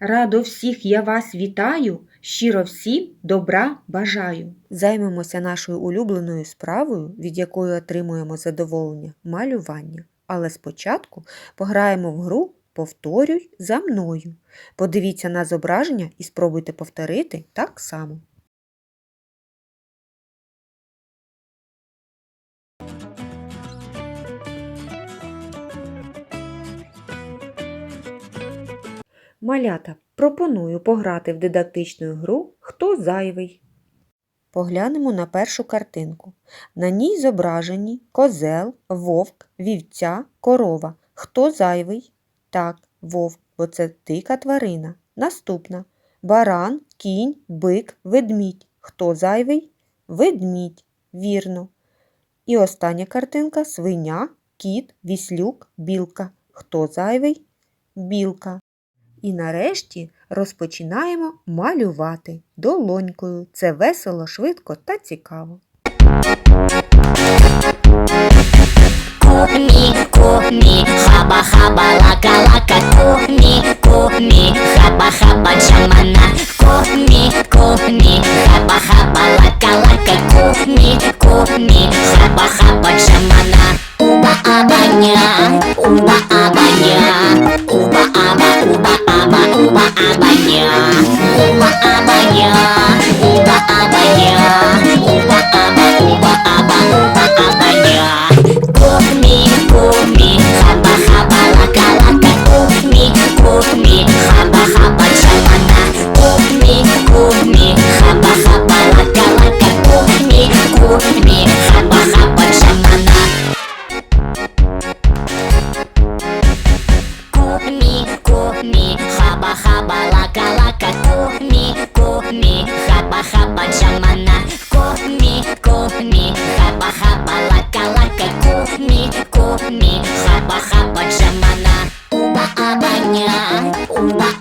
Радо всіх я вас вітаю, щиро всім добра бажаю. Займемося нашою улюбленою справою, від якої отримуємо задоволення малювання. Але спочатку пограємо в гру Повторюй за мною. Подивіться на зображення і спробуйте повторити так само. Малята, пропоную пограти в дидактичну гру Хто зайвий. Поглянемо на першу картинку. На ній зображені козел, вовк, вівця, корова. Хто зайвий? Так, вовк, бо це дика тварина. Наступна. Баран, кінь, бик, ведмідь. Хто зайвий? Ведмідь. Вірно. І остання картинка свиня, кіт, віслюк, білка. Хто зайвий? Білка. І нарешті розпочинаємо малювати долонькою. Це весело, швидко та цікаво. Куми, куми, хаба, хаба, лака, лака, куми, куми, хаба, хаба, чамана, куми, куми, хаба, хаба, лака, лака, куми, куми, хаба, хаба, чамана. Уба аба, уба абаня, Хаба хаба лака лака кумі, кумі, хаба хаба джамана, кумі, кумі, хаба хаба лака лака кумі, кумі, хаба хаба джамана, уба абаня, уба